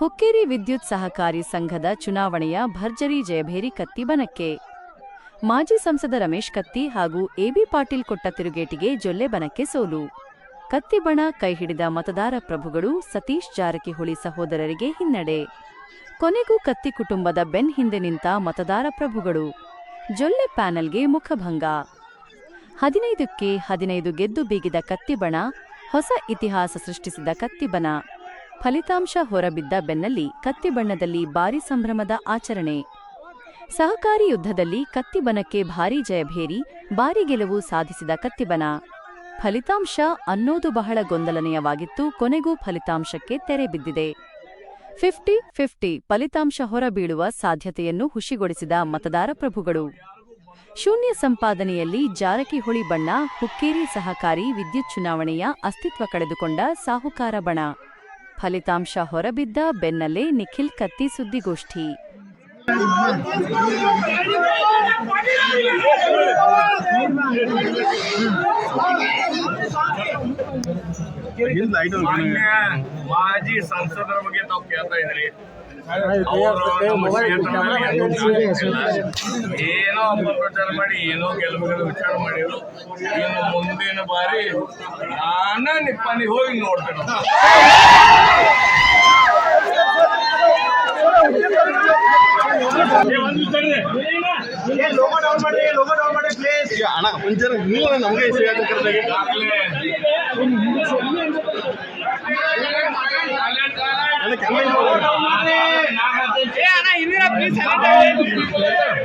ಹುಕ್ಕೇರಿ ವಿದ್ಯುತ್ ಸಹಕಾರಿ ಸಂಘದ ಚುನಾವಣೆಯ ಭರ್ಜರಿ ಜಯಭೇರಿ ಕತ್ತಿ ಬನಕ್ಕೆ. ಮಾಜಿ ಸಂಸದ ರಮೇಶ್ ಕತ್ತಿ ಹಾಗೂ ಎಬಿ ಪಾಟೀಲ್ ಕೊಟ್ಟ ತಿರುಗೇಟಿಗೆ ಜೊಲ್ಲೆ ಬನಕ್ಕೆ ಸೋಲು. ಕತ್ತಿಬಣ ಕೈಹಿಡಿದ ಮತದಾರ ಪ್ರಭುಗಳು ಸತೀಶ್ ಜಾರಕಿಹೊಳಿ ಸಹೋದರರಿಗೆ ಹಿನ್ನಡೆ. ಕೊನೆಗೂ ಕತ್ತಿ ಕುಟುಂಬದ ಬೆನ್ ಹಿಂದೆ ನಿಂತ ಮತದಾರ ಪ್ರಭುಗಳು. ಜೊಲ್ಲೆ ಪ್ಯಾನೆಲ್ಗೆ ಮುಖಭಂಗ. ಹದಿನೈದಕ್ಕೆ ಹದಿನೈದು ಗೆದ್ದು ಬೀಗಿದ ಕತ್ತಿಬಣ ಹೊಸ ಇತಿಹಾಸ ಸೃಷ್ಟಿಸಿದ ಕತ್ತಿಬನ ಫಲಿತಾಂಶ ಹೊರಬಿದ್ದ ಬೆನ್ನಲ್ಲಿ ಕತ್ತಿಬಣ್ಣದಲ್ಲಿ ಭಾರಿ ಸಂಭ್ರಮದ ಆಚರಣೆ. ಸಹಕಾರಿ ಯುದ್ಧದಲ್ಲಿ ಕತ್ತಿಬನಕ್ಕೆ ಭಾರೀ ಜಯಭೇರಿ ಭಾರಿ ಗೆಲುವು ಸಾಧಿಸಿದ ಕತ್ತಿಬನ ಫಲಿತಾಂಶ ಅನ್ನೋದು ಬಹಳ ಗೊಂದಲನೀಯವಾಗಿತ್ತು, ಕೊನೆಗೂ ಫಲಿತಾಂಶಕ್ಕೆ ತೆರೆ ಬಿದ್ದಿದೆ. ಫಿಫ್ಟಿ ಫಿಫ್ಟಿ ಫಲಿತಾಂಶ ಹೊರಬೀಳುವ ಸಾಧ್ಯತೆಯನ್ನು ಹುಷಿಗೊಳಿಸಿದ ಮತದಾರ ಪ್ರಭುಗಳು. ಶೂನ್ಯ ಸಂಪಾದನೆಯಲ್ಲಿ ಜಾರಕಿಹೊಳಿ ಬಣ್ಣ, ಹುಕ್ಕೇರಿ ಸಹಕಾರಿ ವಿದ್ಯುತ್ ಚುನಾವಣೆಯ ಅಸ್ತಿತ್ವ ಕಳೆದುಕೊಂಡ ಸಾಹುಕಾರ ಬಣ. ಫಲಿತಾಂಶ ಹೊರಬಿದ್ದ ಬೆನ್ನಲ್ಲೇ ನಿಖಿಲ್ ಕತ್ತಿ ಸುದ್ದಿಗೋಷ್ಠಿ. ಮಾಜಿ ಸಂಸದರ ಬಗ್ಗೆ ತಾವು ಕೇಳ್ತಾ ಇದ್ರಿ ಏನೋ ಅಪಪ್ರಚಾರ ಮಾಡಿ ಏನೋ ಗೆಲುವುಗಳ ವಿಚಾರ ಮಾಡಿದ್ರು. ಇನ್ನು ಮುಂದಿನ ಬಾರಿ ನಾನ ನಿಪ್ಪನಿ ಹೋಗಿ ನೋಡ್ತೇನೆ. ಅಣ್ಣ ಮುಂಚೆ ನೀವು ನಮಗೆ ಸಿಗತ್ತೆ ಈಗಾಗಲೇ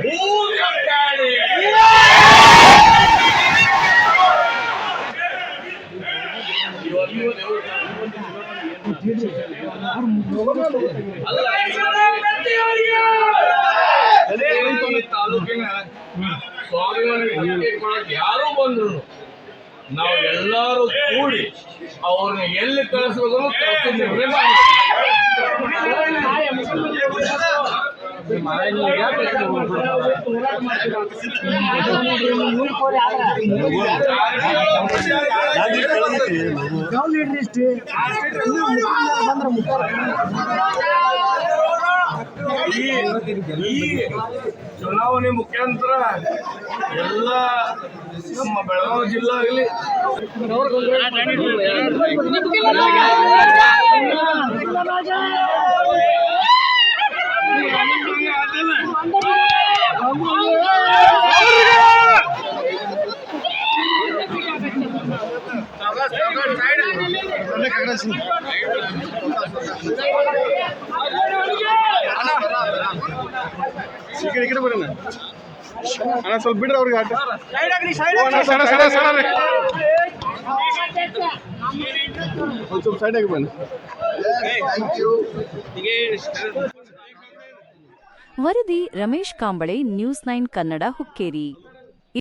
ಈ ಕೊಡಕ್ಕೆ ಯಾರು ಬಂದ್ರು ನಾವು ಎಲ್ಲರೂ ಕೂಡಿ ಅವ್ರನ್ನ ಎಲ್ಲಿ ಕಳಿಸ್ಬೇಕು ಬಂದ್ರು ಈ ಈ ಚುನಾವಣೆ ಮುಖಾಂತರ ಎಲ್ಲ ನಮ್ಮ ಬೆಳಗಾವಿ ಜಿಲ್ಲಾ ಆಗಲಿ. ಈ ಕಡೆ ಈ ಕಡೆ ಬರೋಣ ಅಣ್ಣ ಸ್ವಲ್ಪ ಬಿಡ್ರಿ ಅವ್ರಿಗೆ ಆಟ. ಸಣ್ಣ ಸಣ್ಣ ಸಣ್ಣ ರೀ. ಒಂದ್ ಸ್ವಲ್ಪ ಸೈಡ್ ಆಗಿ ಬನ್ನಿ. ವರದಿ ರಮೇಶ್ ಕಾಂಬಳೆ ನ್ಯೂಸ್ ನೈನ್ ಕನ್ನಡ ಹುಕ್ಕೇರಿ.